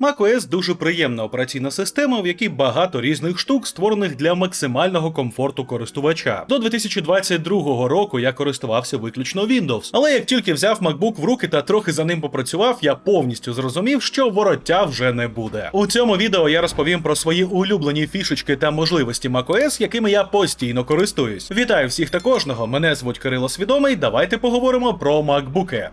macOS дуже приємна операційна система, в якій багато різних штук, створених для максимального комфорту користувача. До 2022 року я користувався виключно Windows. Але як тільки взяв MacBook в руки та трохи за ним попрацював, я повністю зрозумів, що вороття вже не буде. У цьому відео я розповім про свої улюблені фішечки та можливості macOS, якими я постійно користуюсь. Вітаю всіх та кожного. Мене звуть Кирило Свідомий. Давайте поговоримо про MacBook.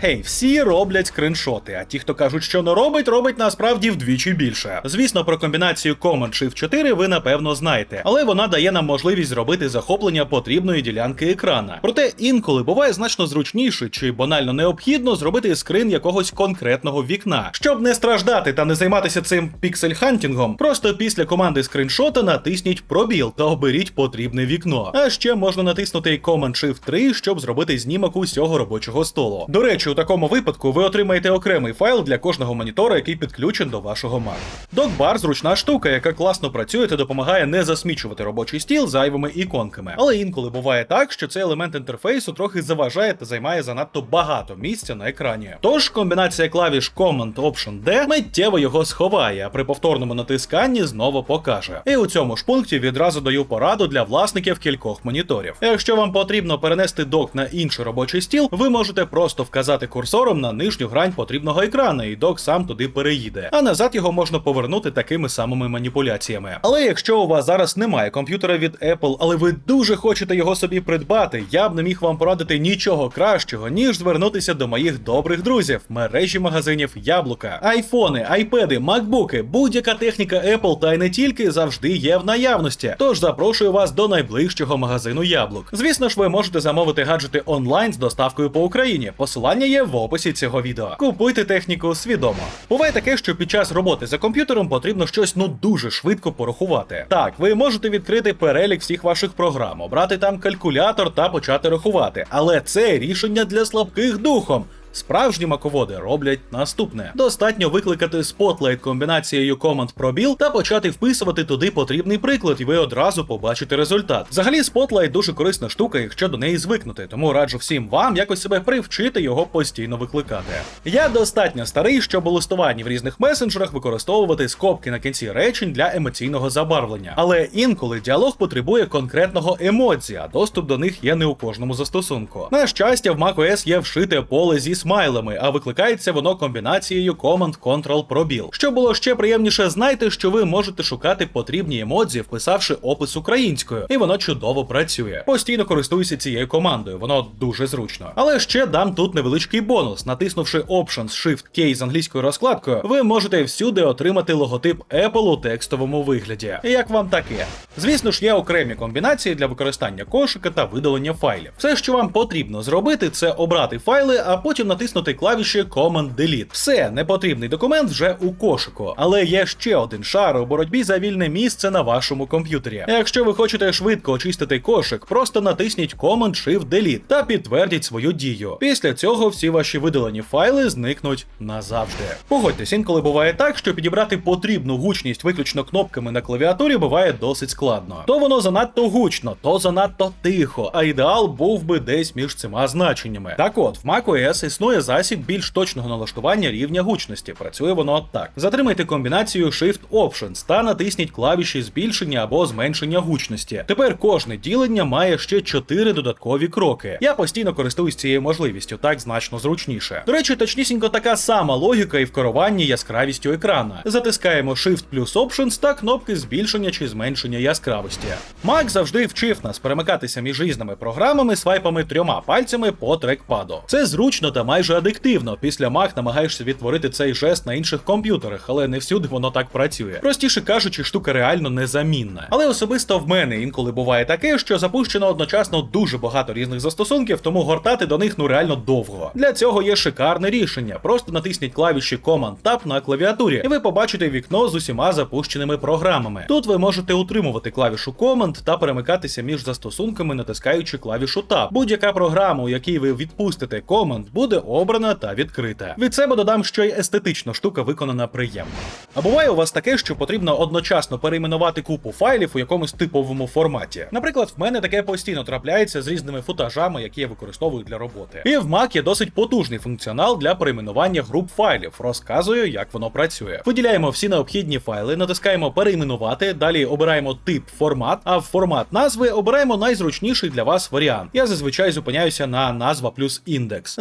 Гей, всі роблять скриншоти, а ті, хто кажуть, що не робить, робить насправді вдвічі більше. Звісно, про комбінацію Command-Shift 4 ви напевно знаєте, але вона дає нам можливість зробити захоплення потрібної ділянки екрана. Проте інколи буває значно зручніше чи банально необхідно зробити скрин якогось конкретного вікна. Щоб не страждати та не займатися цим піксель-хантінгом, просто після команди скриншота натисніть пробіл та оберіть потрібне вікно. А ще можна натиснути Command-Shift 3, щоб зробити знімок усього робочого столу. До речі, у такому випадку ви отримаєте окремий файл для кожного монітора, який підключен до вашого Mac. Докбар зручна штука, яка класно працює та допомагає не засмічувати робочий стіл зайвими іконками. Але інколи буває так, що цей елемент інтерфейсу трохи заважає та займає занадто багато місця на екрані. Тож комбінація клавіш Command Option D миттєво його сховає, а при повторному натисканні знову покаже. І у цьому ж пункті відразу даю пораду для власників кількох моніторів. Якщо вам потрібно перенести док на інший робочий стіл, ви можете просто вказати курсором на нижню грань потрібного екрану, і док сам туди переїде. А назад його можна повернути такими самими маніпуляціями. Але якщо у вас зараз немає комп'ютера від Apple, але ви дуже хочете його собі придбати, я б не міг вам порадити нічого кращого, ніж звернутися до моїх добрих друзів, мережі магазинів Яблука, айфони, айпеди, макбуки, будь-яка техніка Apple та й не тільки завжди є в наявності. Тож запрошую вас до найближчого магазину яблук. Звісно ж, ви можете замовити гаджети онлайн з доставкою по Україні. Посилання є в описі цього відео. Купуйте техніку свідомо. Буває таке, що під час роботи за комп'ютером потрібно щось ну дуже швидко порахувати. Так, ви можете відкрити перелік всіх ваших програм, обрати там калькулятор та почати рахувати. Але це рішення для слабких духом. Справжні маководи роблять наступне: достатньо викликати Spotlight комбінацією команд пробіл та почати вписувати туди потрібний приклад, і ви одразу побачите результат. Взагалі, Spotlight дуже корисна штука, якщо до неї звикнути, тому раджу всім вам якось себе привчити його постійно викликати. Я достатньо старий, щоб у листуванні в різних месенджерах використовувати скобки на кінці речень для емоційного забарвлення. Але інколи діалог потребує конкретного емодзі, а доступ до них є не у кожному застосунку. На щастя, в macOS є вшите поле зі смайлами, а викликається воно комбінацією Command Ctrl пробіл. Що було ще приємніше, знайте, що ви можете шукати потрібні емодзі, вписавши опис українською, і воно чудово працює. Постійно користуюся цією командою, воно дуже зручно. Але ще дам тут невеличкий бонус. Натиснувши Options Shift K з англійською розкладкою, ви можете всюди отримати логотип Apple у текстовому вигляді. Як вам таке? Звісно ж, є окремі комбінації для використання кошика та видалення файлів. Все, що вам потрібно зробити, це обрати файли, а потім натиснути клавіші Command Delete. Все, непотрібний документ вже у кошику. Але є ще один шар у боротьбі за вільне місце на вашому комп'ютері. Якщо ви хочете швидко очистити кошик, просто натисніть Command Shift Delete та підтвердіть свою дію. Після цього всі ваші видалені файли зникнуть назавжди. Погодьтесь, інколи буває так, що підібрати потрібну гучність виключно кнопками на клавіатурі буває досить складно. То воно занадто гучно, то занадто тихо, а ідеал був би десь між цими значеннями. Так от, в macOS існує засіб більш точного налаштування рівня гучності. Працює воно так. Затримайте комбінацію Shift Options та натисніть клавіші збільшення або зменшення гучності. Тепер кожне ділення має ще 4 додаткові кроки. Я постійно користуюсь цією можливістю, так значно зручніше. До речі, точнісінько така сама логіка і в керуванні яскравістю екрана. Затискаємо Shift плюс Options та кнопки збільшення чи зменшення яскравості. Mac завжди вчив нас перемикатися між різними програмами свайпами трьома пальцями по трекпаду. Це зручно та майже адиктивно. Після Mac намагаєшся відтворити цей жест на інших комп'ютерах, але не всюди воно так працює. Простіше кажучи, штука реально незамінна. Але особисто в мене інколи буває таке, що запущено одночасно дуже багато різних застосунків, тому гортати до них ну реально довго. Для цього є шикарне рішення. Просто натисніть клавіші Command-Tab на клавіатурі, і ви побачите вікно з усіма запущеними програмами. Тут ви можете утримувати клавішу Command та перемикатися між застосунками, натискаючи клавішу Tab. Будь-яка програма, у якій ви відпустите Command, буде обрана та відкрита. Від себе додам, що й естетично штука виконана приємно. А буває у вас таке, що потрібно одночасно перейменувати купу файлів у якомусь типовому форматі. Наприклад, в мене таке постійно трапляється з різними футажами, які я використовую для роботи. І в Mac є досить потужний функціонал для перейменування груп файлів. Розказую, як воно працює. Виділяємо всі необхідні файли, натискаємо перейменувати, далі обираємо тип формат, а в формат назви обираємо найзручніший для вас варіант. Я зазвичай зупиняюся на назва плюс індекс.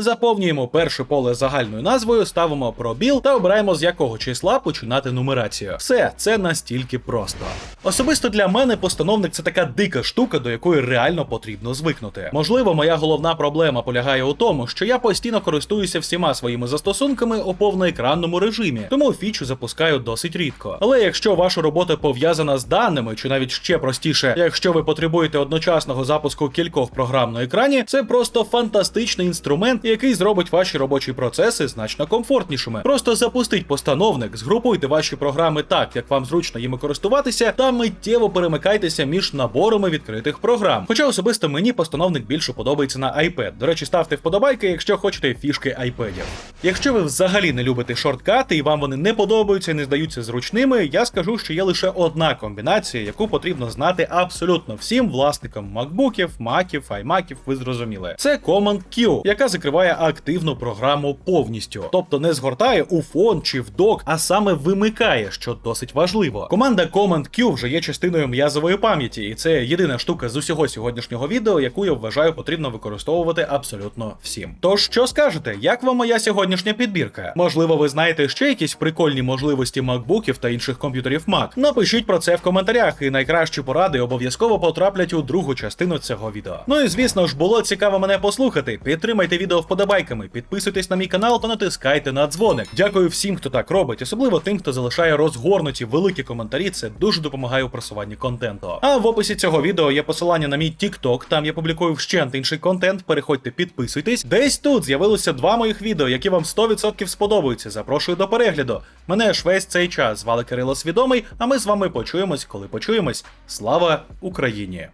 Заповнюємо перше поле загальною назвою, ставимо пробіл та обираємо з якого числа починати нумерацію. Все, це настільки просто. Особисто для мене постановник це така дика штука, до якої реально потрібно звикнути. Можливо, моя головна проблема полягає у тому, що я постійно користуюся всіма своїми застосунками у повноекранному режимі, тому фічу запускаю досить рідко. Але якщо ваша робота пов'язана з даними, чи навіть ще простіше, якщо ви потребуєте одночасного запуску кількох програм на екрані, це просто фантастичний інструмент, який зробить ваші робочі процеси значно комфортнішими. Просто запустіть постановник, згрупуйте ваші програми так, як вам зручно їми користуватися, та миттєво перемикайтеся між наборами відкритих програм. Хоча особисто мені постановник більше подобається на iPad. До речі, ставте вподобайки, якщо хочете фішки iPadів. Якщо ви взагалі не любите шорткати і вам вони не подобаються і не здаються зручними, я скажу, що є лише одна комбінація, яку потрібно знати абсолютно всім власникам макбуків, маків, аймаків, ви зрозуміли. Це Command Q, яка закриває активну програму повністю, тобто не згортає у фон чи в док, а саме вимикає, що досить важливо. Команда Command Q вже є частиною м'язової пам'яті, і це єдина штука з усього сьогоднішнього відео, яку я вважаю потрібно використовувати абсолютно всім. Тож що скажете, як вам моя сьогоднішня підбірка? Можливо, ви знаєте ще якісь прикольні можливості макбуків та інших комп'ютерів Mac? Напишіть про це в коментарях, і найкращі поради обов'язково потраплять у другу частину цього відео. Ну і звісно ж, було цікаво мене послухати. Підтримайте відео вподобайками, підписуйтесь на мій канал та натискайте на дзвоник. Дякую всім, хто так робить, особливо тим, хто залишає розгорнуті великі коментарі. Це дуже допомагає у просуванні контенту. А в описі цього відео є посилання на мій TikTok, там я публікую вщент інший контент. Переходьте, підписуйтесь. Десь тут з'явилося два моїх відео, які вам 100% сподобаються. Запрошую до перегляду. Мене ж весь цей час звали Кирило Свідомий, а ми з вами почуємось, коли почуємось. Слава Україні!